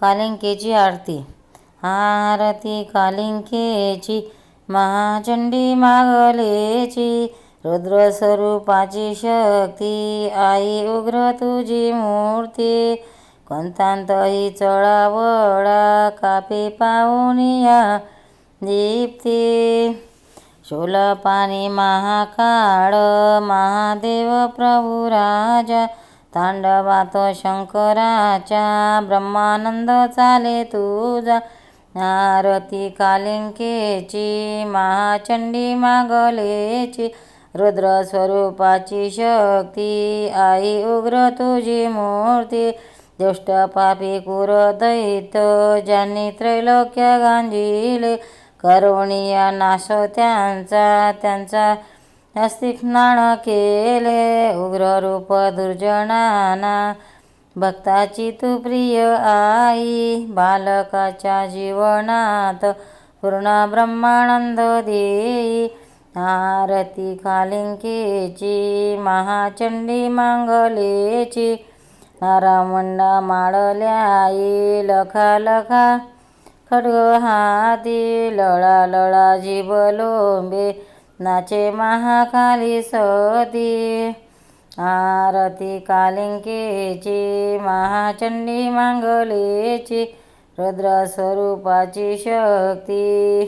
कालिंकेची आरती. आरती कालिंकेची महाचंडी मागलेची रुद्रस्वरूपाची शक्ती. आई उग्र तुझी मूर्ती कोणतांतही चळावळा कापे पाहुनिया दीप्ती. शूलपाणी महाकाळ महादेव प्रभू राजा तांडवात शंकराच्या ब्रह्मानंद चाले तुझा. आरती कालिंकेची महाचंडी मागलेची रुद्र स्वरूपाची शक्ती. आई उग्र तुझी मूर्ती दुष्ट पापी कुर दैत ज्यांनी त्रैलोक्य गांजिले. करुणिया नाश त्यांचा त्यांचा अस्तिक्नाण केले उग्र रूप दुर्जनाना. भक्ताची तू प्रिय आई बालकाच्या जीवनात पूर्ण ब्रह्मानंद देई. आरती कालिंकेची महाचंडी मांगलेची नारामंडा माळल्याई लखा लखा खडग हाती लळा लळा जीव लोंबे नाचे महाकाली सती. आरती कालिंकेची महाचंडी मांगलेची रुद्र स्वरूपाची शक्ती.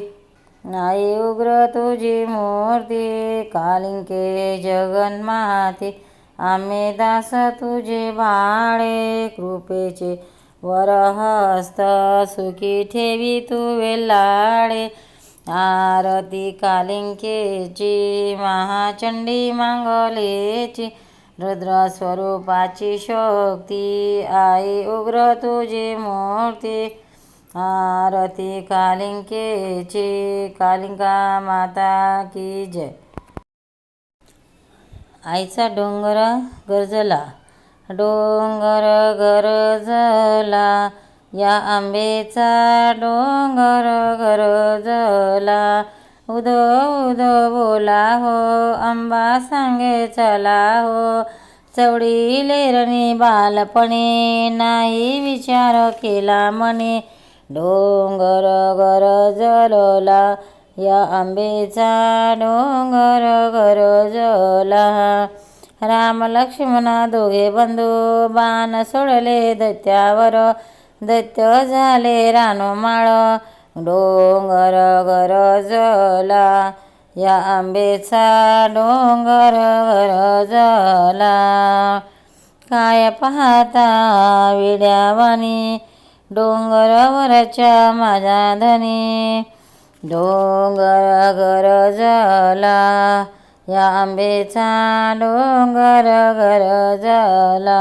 नाही उग्र तुझी मूर्ती कालिंके जगन्माती. आम्ही दास तुझे बाळे कृपेचे वरहस्त सुखी ठेवी तू वेलाळे आरती कालिंकेची महाचंडी मांगलेची रुद्र स्वरूपाची शक्ती आई उग्र तुझी मूर्ती. आरती कालिंकेची कालिंका माता की जय. आईचा डोंगर गरजला डोंगर गरजला या आंबेचा डोंगर गरजला. उदो उदो बोला हो आंबा सांगे चला हो. चवडी लेरणी बालपणे नाही विचार केला मने. डोंगर गरजला या आंबेचा डोंगर गरजला. राम लक्ष्मणा दोघे बंधू बाण सोडले दैत्यावर. दैत्य झाले रानोमाळ डोंगर गरजला या आंबेचा डोंगर गरजला काय पाहता विड्यावानी डोंगरावरच्या माझ्या धनी. डोंगर गरजला या आंबेचा डोंगर गरजला